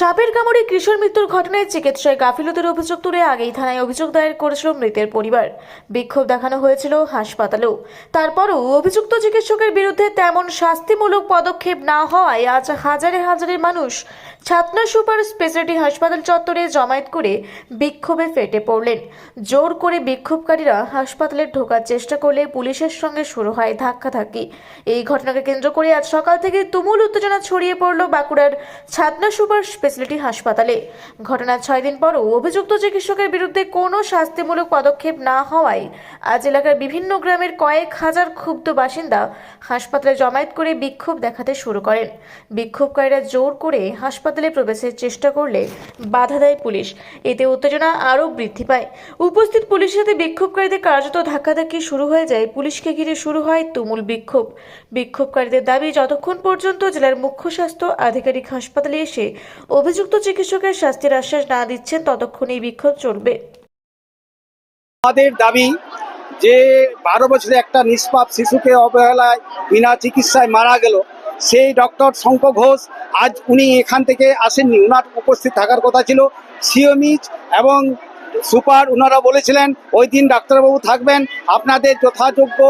সাপের কামড়ে কিশোর মৃত্যুর ঘটনায় চিকিৎসায় গাফিলতির অভিযোগ তুলে আগেই থানায় অভিযোগ দায়ের করেছিল মৃতের পরিবার। বিক্ষোভ দেখানো হয়েছিল হাসপাতালেও। তারপরও অভিযুক্ত চিকিৎসকের বিরুদ্ধে তেমন শাস্তিমূলক পদক্ষেপ না হওয়ায় আজ হাজারে হাজারে মানুষ ছাতনা সুপার স্পেশালিটি হাসপাতাল চত্বরে জমায়েত করে বিক্ষোভে ফেটে পড়লেন। জোর করে বিক্ষোভকারীরা হাসপাতালে ঢোকার চেষ্টা করলে পুলিশের সঙ্গে শুরু হয় ধাক্কাধাক্কি। এই ঘটনাকে কেন্দ্র করে আজ সকাল থেকে তুমুল উত্তেজনা ছড়িয়ে পড়ল বাঁকুড়ার ছাতনা সুপার স্পেশালিটি হাসপাতালে। ঘটনার ছয় দিন পরও অভিযুক্ত চিকিৎসকের বিরুদ্ধে কোনো শাস্তিমূলক পদক্ষেপ না হওয়ায় আজ এলাকার বিভিন্ন গ্রামের কয়েক হাজার ক্ষুব্ধ বাসিন্দা হাসপাতালে জমায়েত করে বিক্ষোভ দেখাতে শুরু করেন। বিক্ষোভকারীরা জোর করে হাসপাতালে প্রবেশের চেষ্টা করলে বাধা দেয় পুলিশ। এতে উত্তেজনা আরও বৃদ্ধি পায়। উপস্থিত পুলিশের সাথে বিক্ষোভকারীদের কার্যত ধাক্কাধাক্কি শুরু হয়ে যায়। পুলিশকে ঘিরে শুরু হয় তুমুল বিক্ষোভ। বিক্ষোভকারীদের দাবি, যতক্ষণ পর্যন্ত জেলার মুখ্য স্বাস্থ্য আধিকারিক হাসপাতালে এসে অভিযুক্ত চিকিৎসকের শাস্তির আশ্বাস না দিচ্ছেন ততক্ষণ এই বিক্ষোভ চলবে। আমাদের দাবি যে বারো বছরে একটা নিষ্পাপ শিশুকে অবহেলায় বিনা চিকিৎসায় মারা গেল, সেই ডক্টর শঙ্খ ঘোষ আজ উনি এখান থেকে আসেননি। উনার উপস্থিত থাকার কথা ছিল। সিওমিচ এবং সুপার ওনারা বলেছিলেন, ওই দিন ডাক্তারবাবু থাকবেন। আপনাদের যথাযোগ্য,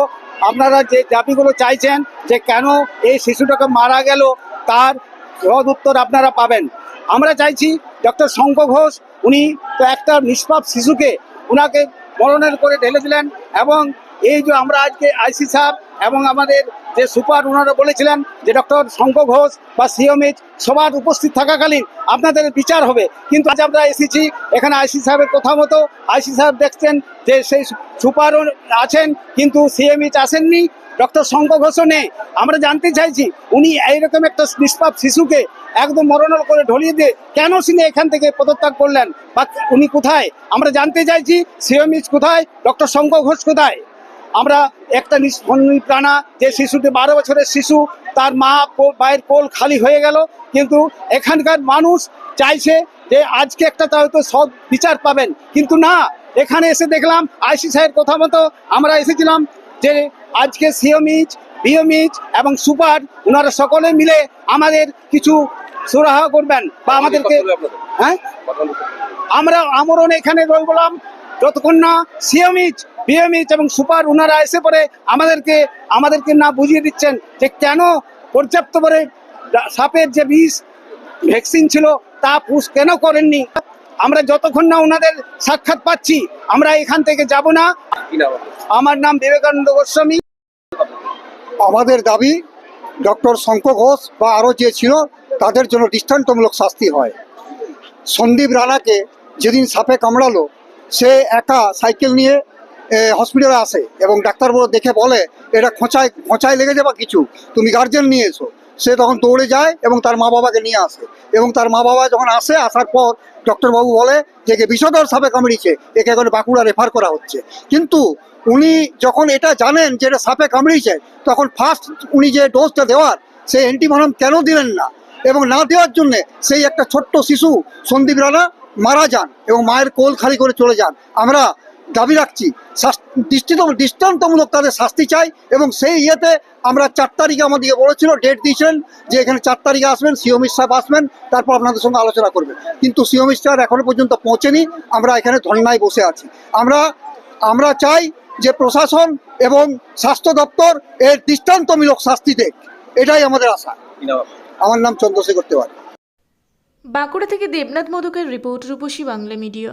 আপনারা যে দাবিগুলো চাইছেন যে কেন এই শিশুটাকে মারা গেল, তার সদ উত্তর আপনারা পাবেন। আমরা চাইছি ডক্টর শঙ্খ ঘোষ, উনি তো একটা নিষ্পাপ শিশুকে উনাকে মরণের করে ঢেলে দিলেন এবং এই যে আমরা আজকে আইসি সাহেব এবং আমাদের যে সুপার ওনারা বলেছিলেন যে ডক্টর শঙ্খ ঘোষ বা সিওমিচ সবার উপস্থিত থাকাকালীন আপনাদের বিচার হবে। কিন্তু আজ আমরা এসেছি, এখানে আইসি সাহেবের কথা মতো আইসি সাহেব দেখছেন যে সেই সুপার আছেন, কিন্তু সিএমইচ আসেননি। ডক্টর ঘোষও নেই আমরা জানতে চাইছি, উনি এইরকম একটা নিষ্পাপ শিশুকে একদম মরণল করে ঢলিয়ে দিয়ে কেন তিনি এখান থেকে পদত্যাগ করলেন? বা উনি কোথায়? আমরা জানতে চাইছি সিএমইচ কোথায়? ডক্টর শঙ্খ ঘোষ কোথায়? আমরা একটা প্রাণা, যে শিশুটি বারো বছরের শিশু, তার মা মায়ের কোল খালি হয়ে গেল, কিন্তু এখানকার মানুষ চাইছে যে আজকে একটা তা হয়তো সৎ বিচার পাবেন। কিন্তু না, এখানে এসে দেখলাম, আইসি সাহেবের কথা মতো আমরা এসেছিলাম যে আজকে সিওমিচ বিওমিচ এবং সুপার ওনারা সকলে মিলে আমাদের কিছু সুরাহা করবেন বা আমাদেরকে হ্যাঁ? আমরা আমরণ এখানে রয়ে বললাম যতক্ষণ না সিএমইচ বিএমইচ এবং সুপার ওনারা এসে পরে আমাদেরকে আমাদেরকে না বুঝিয়ে দিচ্ছেন যে কেন পর্যাপ্ত করে সাপের যে বিষ ভ্যাকসিন ছিল তা পুষ কেন করেননি। আমরা যতক্ষণ না ওনাদের সাক্ষাৎ পাচ্ছি, আমরা এখান থেকে যাব না। আমার নাম বিবেকানন্দ গোস্বামী। আমাদের দাবি, ডক্টর শঙ্খ ঘোষ বা আরও যে ছিল, তাদের জন্য দৃষ্টান্তমূলক শাস্তি হয়। সন্দীপ রানাকে যেদিন সাপে কামড়ালো, সে একা সাইকেল নিয়ে হসপিটালে আসে এবং ডাক্তারবাবু দেখে বলে, এটা খোঁচায় খোঁচায় লেগে যাবে কিছু? তুমি গার্জেন নিয়ে এসো। সে তখন দৌড়ে যায় এবং তার মা বাবাকে নিয়ে আসে। এবং তার মা বাবা যখন আসে, আসার পর ডক্টরবাবু বলে যে, একে বিষধর সাপে কামড়িয়েছে, একে এখন বাঁকুড়া রেফার করা হচ্ছে। কিন্তু উনি যখন এটা জানেন যে এটা সাপে কামড়িয়েছে, তখন ফার্স্ট উনি যে ডোজটা দেওয়ার সেই অ্যান্টিভেনম কেন দিলেন না? এবং না দেওয়ার জন্য সেই একটা ছোট্ট শিশু সন্দীপ রানা মারা যান এবং মায়ের কোল খালি করে চলে যান। আমরা দাবি রাখছি। দৃষ্টান্তমূলক তাদের শাস্তি চাই এবং সেই ইয়েতে আমরা চার তারিখে আমাদেরকে বলেছিল ডেট দিয়েছিলেন যে এখানে চার তারিখে আসবেন সিওমির সাহেব আসবেন, তারপর আপনাদের সঙ্গে আলোচনা করবেন কিন্তু সিওমির সাহেব এখনও পর্যন্ত পৌঁছেনি, আমরা এখানে ধর্নায় বসে আছি। আমরা আমরা চাই যে প্রশাসন এবং স্বাস্থ্য দপ্তর এর দৃষ্টান্তমূলক শাস্তি দেখ। এটাই আমাদের আশা। আমার নাম চন্দ্রশেখর তেওয়ারি। বাঁকুড়া থেকে দেবনাথ মধুকের রিপোর্ট রূপসী বাংলা মিডিয়া।